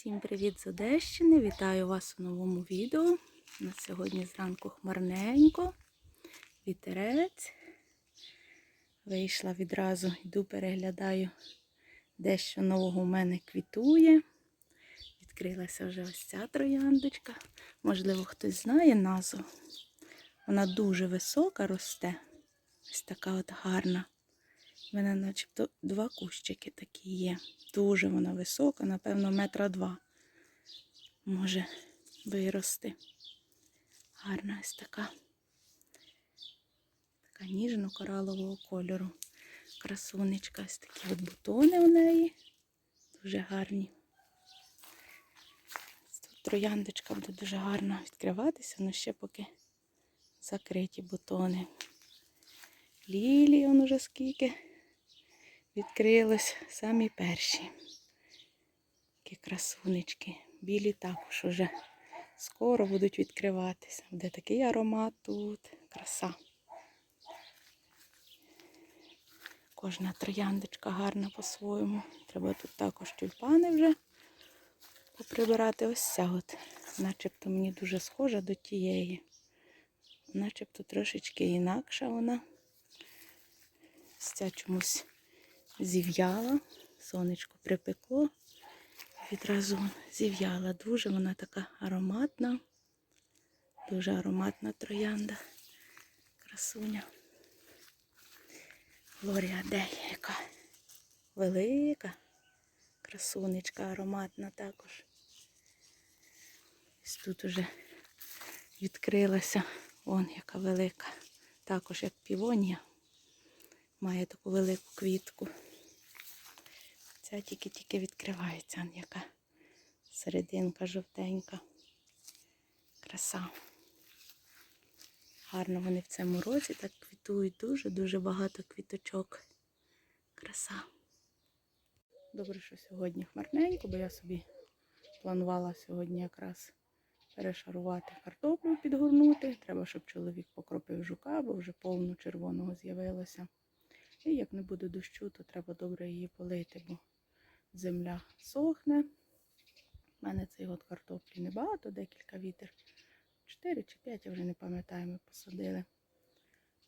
Всім привіт з Одещини! Вітаю вас у новому відео. У нас сьогодні зранку хмарненько, вітерець. Вийшла відразу, йду переглядаю, дещо нового у мене квітує. Відкрилася вже ось ця трояндочка. Можливо, хтось знає назву. Вона дуже висока росте. Ось така от гарна. У мене начебто два кущики такі є. Дуже вона висока, напевно, метра два може вирости. Гарна ось така. Така ніжно-коралового кольору. Красунечка, ось такі от бутони у неї. Дуже гарні. Тут трояндочка буде дуже гарно відкриватися, але ще поки закриті бутони. Лілії он уже скільки відкрилось самі перші. Такі красунечки. Білі також уже скоро будуть відкриватися. Буде такий аромат тут. Краса. Кожна трояндочка гарна по-своєму. Треба тут також тюльпани вже поприбирати. Ось ця от. Начебто мені дуже схожа до тієї. Начебто трошечки інакша вона. Ось ця чомусь зів'яла, сонечко припекло, відразу зів'яла. Дуже вона така ароматна, дуже ароматна троянда, красуня. Глорія Дей, яка велика, красунечка ароматна також. Ось тут уже відкрилася, вон яка велика, також як півонія. Має таку велику квітку. Ця тільки-тільки відкривається, яка серединка жовтенька. Краса. Гарно вони в цьому році так квітують. Дуже-дуже багато квіточок. Краса. Добре, що сьогодні хмарненько, бо я собі планувала сьогодні якраз перешарувати картоплю, підгорнути. Треба, щоб чоловік покропив жука, бо вже повно червоного з'явилося. І як не буде дощу, то треба добре її полити, бо земля сохне. У мене цей год картоплі небагато, декілька вітер. Чотири чи п'ять, я вже не пам'ятаю, ми посадили.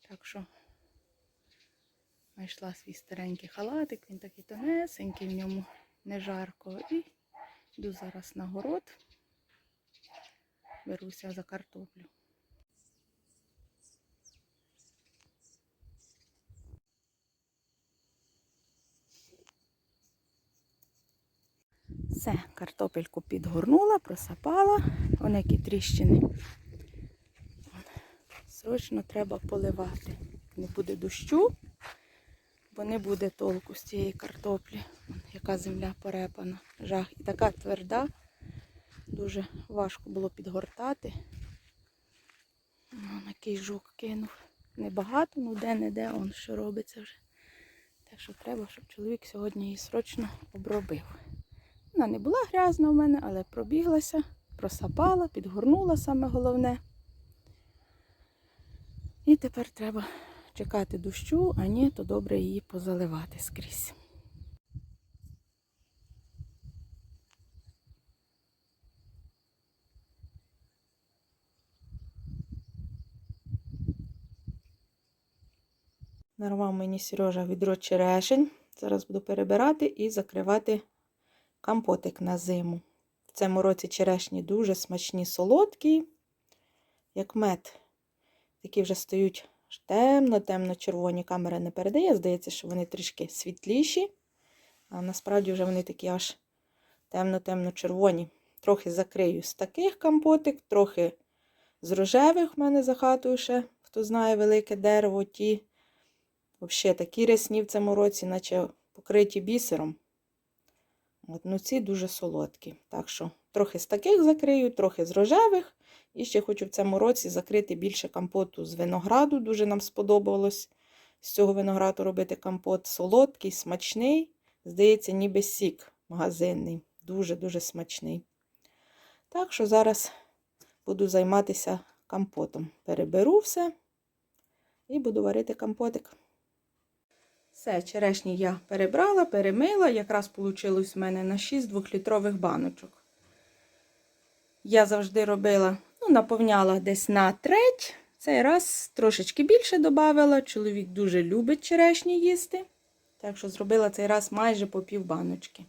Так що знайшла свій старенький халатик, він такий тонесенький, в ньому не жарко. І йду зараз на город, беруся за картоплю. Все, картопельку підгорнула, просапала, вон які тріщини. Срочно треба поливати. Не буде дощу, бо не буде толку з цієї картоплі. Яка земля порепана. Жах. І така тверда. Дуже важко було підгортати. Вон який жук кинув. Небагато, ну де-не-де, он що робиться вже. Так що треба, щоб чоловік сьогодні її срочно обробив. Вона не була грязна в мене, але пробіглася, просапала, підгорнула саме головне. І тепер треба чекати дощу, а ні, то добре її позаливати скрізь. Нарвав мені Сережа відро черешень. Зараз буду перебирати і закривати компотик на зиму. В цьому році черешні дуже смачні, солодкі, як мед. Такі вже стають темно-темно-червоні. Камера не передає. Здається, що вони трішки світліші. А насправді вже вони такі аж темно-темно-червоні. Трохи закрию з таких компотик, трохи з рожевих в мене за хатою ще, хто знає, велике дерево. Ті взагалі такі рясні в цьому році, наче покриті бісером. От, ну ці дуже солодкі. Так що трохи з таких закрию, трохи з рожевих. І ще хочу в цьому році закрити більше компоту з винограду. Дуже нам сподобалось з цього винограду робити компот солодкий, смачний. Здається, ніби сік магазинний. Дуже-дуже смачний. Так що зараз буду займатися компотом. Переберу все і буду варити компотик. Все, черешні я перебрала, перемила. Якраз вийшло в мене на 6 двохлітрових баночок. я завжди робила, ну, наповняла десь на треть. Цей раз трошечки більше додавала. Чоловік дуже любить черешні їсти. Так що зробила цей раз майже по пів баночки.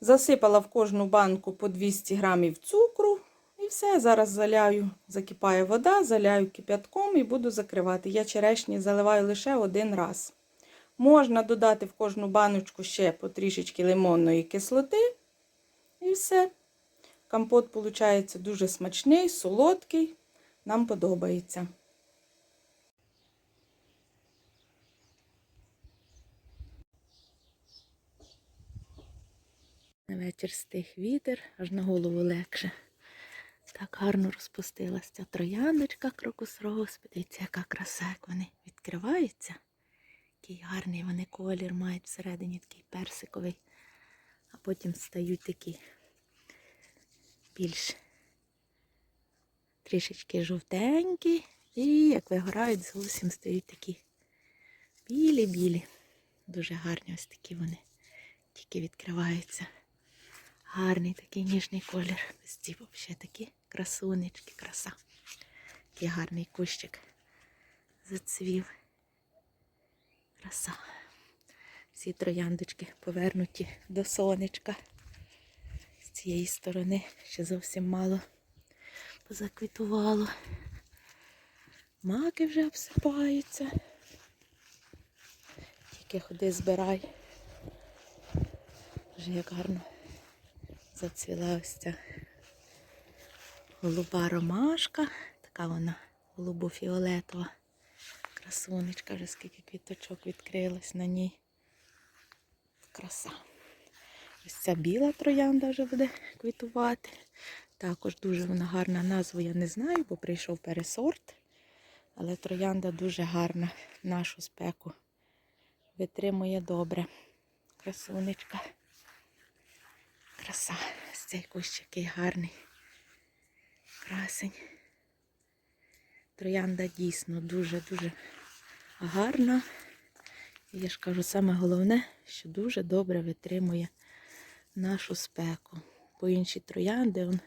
Засипала в кожну банку по 200 грамів цукру. І все. Зараз заляю, закипає вода, заляю кип'ятком і буду закривати. Я черешні заливаю лише один раз. Можна додати в кожну баночку ще потрішечки лимонної кислоти. І все. Компот виходить дуже смачний, солодкий. Нам подобається. На вечір стих вітер, аж на голову легше. Так гарно розпустилася ця трояндочка крокус-роуз. Подивіться, яка краса, як вони відкриваються. Який гарний вони колір мають всередині такий персиковий, а потім стають такі більш трішечки жовтенькі. І як вигорають, зовсім стають такі білі-білі. Дуже гарні ось такі вони. Тільки відкриваються. Гарний такий ніжний колір. Ось ці взагалі такі красунечки, краса. Такий гарний кущик зацвів. Краса. Всі трояндочки повернуті до сонечка. З цієї сторони ще зовсім мало позаквітувало. Маки вже обсипаються. Тільки ходи збирай. Вже як гарно зацвіла ось ця голуба ромашка. Така вона голубо-фіолетова. Красунечка, вже скільки квіточок відкрилось на ній. Краса. Ось ця біла троянда вже буде квітувати. Також дуже вона гарна назву, я не знаю, бо прийшов пересорт. Але троянда дуже гарна нашу спеку. Витримує добре. Красунечка. Краса. Ось цей кущ який гарний. Красень. Троянда дійсно дуже-дуже гарна. І я ж кажу, саме головне, що дуже добре витримує нашу спеку. Бо інші троянди он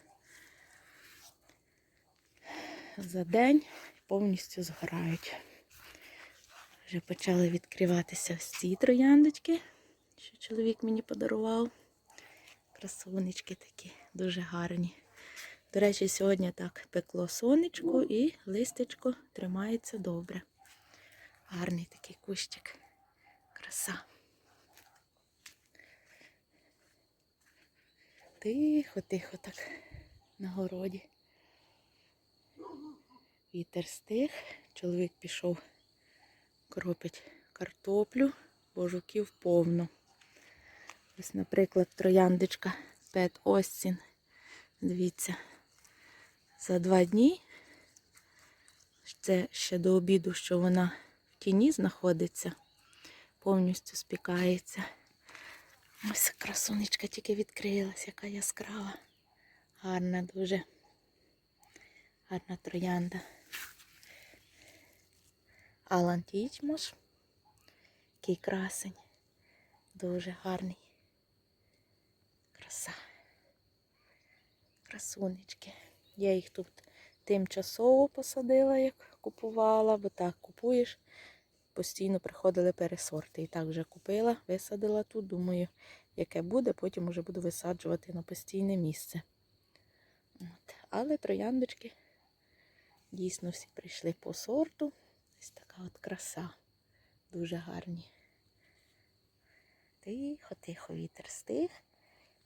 за день повністю згорають. Вже почали відкриватися ось ці трояндочки, що чоловік мені подарував. Красунечки такі, дуже гарні. До речі, сьогодні так пекло сонечко і листечко тримається добре. Гарний такий кущик. Краса. Тихо, тихо так на городі. Вітер стих. Чоловік пішов кропить картоплю, бо жуків повно. Ось, наприклад, трояндочка Пет Остін. Дивіться, за два дні, це ще до обіду, що вона в тіні знаходиться, повністю спікається. Ось красунечка тільки відкрилась, яка яскрава. Гарна дуже. Гарна троянда. Алан Тічмош. Який красень. Дуже гарний. Краса. Красунечки. Я їх тут тимчасово посадила, як купувала, бо так купуєш. Постійно приходили пересорти. І так вже купила, висадила тут. Думаю, яке буде, потім вже буду висаджувати на постійне місце. От. Але трояндочки дійсно всі прийшли по сорту. Ось така от краса. Дуже гарні. Тихо, тихо, вітер стих.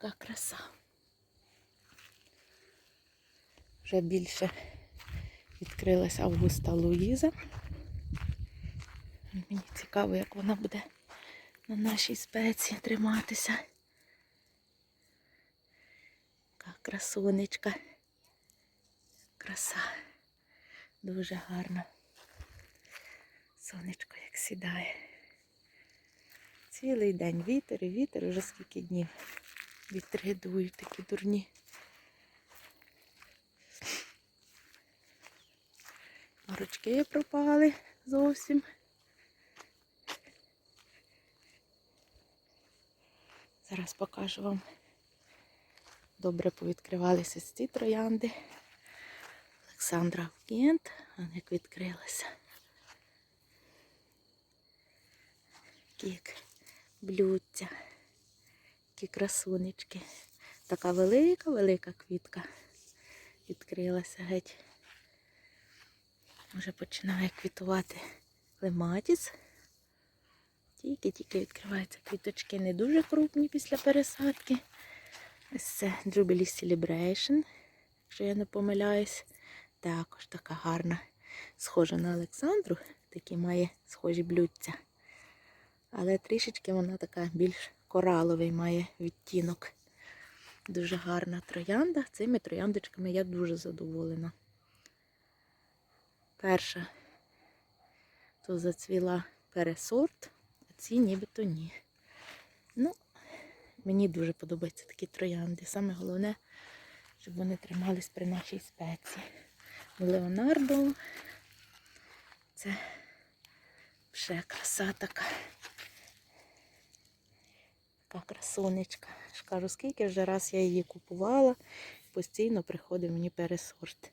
Яка краса. Вже більше відкрилася Августа Луїза. Мені цікаво, як вона буде на нашій спеції триматися. Яка красунечка. Краса. Дуже гарна. Сонечко як сідає. Цілий день вітер і вітер вже скільки днів. Вітри дують такі дурні. Ручки пропали зовсім. Зараз покажу вам добре повідкривалися ці троянди. Олександра Кент, а як відкрилася. Кік, блюдця, які красунечки. Така велика, велика квітка відкрилася геть. Вже починає квітувати клематіс. Тільки-тільки відкриваються квіточки не дуже крупні після пересадки. Ось це Jubilee Celebration, якщо я не помиляюсь. Також така гарна, схожа на Олександру, такі має схожі блюдця. Але трішечки вона така більш кораловий має відтінок. Дуже гарна троянда. Цими трояндочками я дуже задоволена. Перша то зацвіла пересорт, а ці нібито ні. Ну, мені дуже подобаються такі троянди. Саме головне, щоб вони тримались при нашій спеці. Леонардо. Це вже краса така. Така красунечка. ж кажу, скільки вже раз я її купувала, постійно приходить мені пересорт.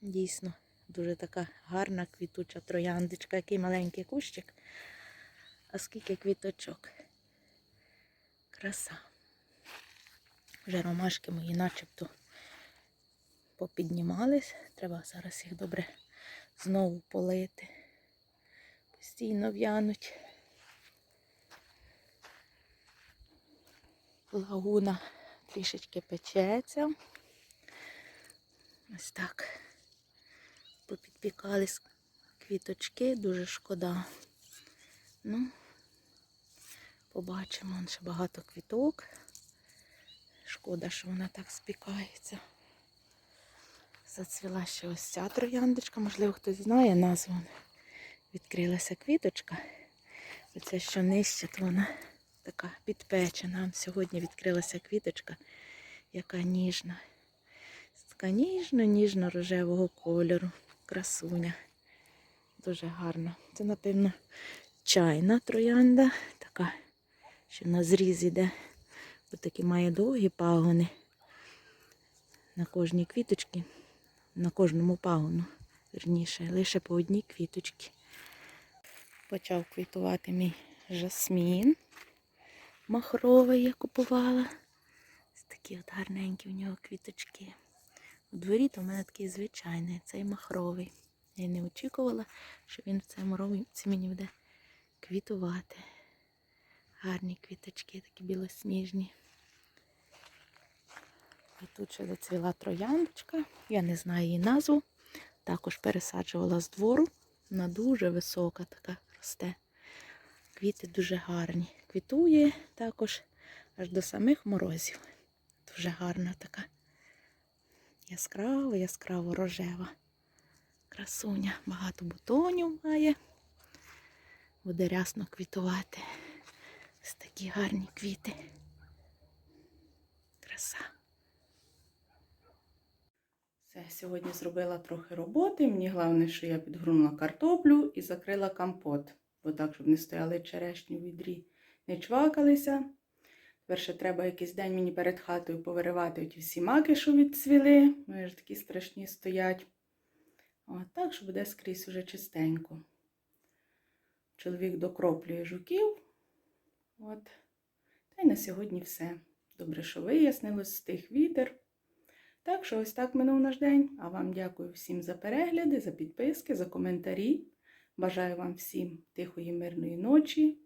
Дійсно, дуже така гарна квітуча трояндочка, який маленький кущик, а скільки квіточок. Краса. Вже ромашки мої начебто попіднімались. Треба зараз їх добре знову полити. Постійно в'януть. Лагуна трішечки печеться. Ось так. Попідпікались квіточки, дуже шкода. Ну, побачимо, ще багато квіток. Шкода, що вона так спікається. Зацвіла ще ось ця трояндочка, можливо, хтось знає назву. Відкрилася квіточка. Оце що нижче, то вона така підпечена. Сьогодні відкрилася квіточка, яка ніжна. Така ніжно-ніжно-рожевого кольору. Красуня. Дуже гарна. Це, напевно, чайна троянда. Така, що на зріз іде. Ось такі має довгі пагони. На кожній квіточці, на кожному пагону, верніше, лише по одній квіточці. Почав квітувати мій жасмін махровий я купувала. Такі от гарненькі у нього квіточки. Дворі то в мене такий звичайний, цей махровий. Я не очікувала, що він в цьому році мені буде квітувати. Гарні квіточки, такі білосніжні. А тут ще зацвіла трояндочка, я не знаю її назву. Також пересаджувала з двору. Вона дуже висока така росте. Квіти дуже гарні. Квітує також аж до самих морозів. Дуже гарна така. Яскрава, яскраво рожева. Красуня. Багато бутонів має. Буде рясно квітувати. Ось такі гарні квіти. Краса. Все, сьогодні зробила трохи роботи. Мені головне, що я підгрунула картоплю і закрила компот. Бо так, щоб не стояли черешні в відрі, не чвакалися. Тепер ще треба якийсь день мені перед хатою повиривати ті всі маки, що відцвіли. Вони ж такі страшні стоять. От так, що буде скрізь уже чистенько. Чоловік докроплює жуків. От. Та й на сьогодні все. Добре, що вияснилось з тих вітер. Так що ось так минув наш день. А вам дякую всім за перегляди, за підписки, за коментарі. Бажаю вам всім тихої, мирної ночі.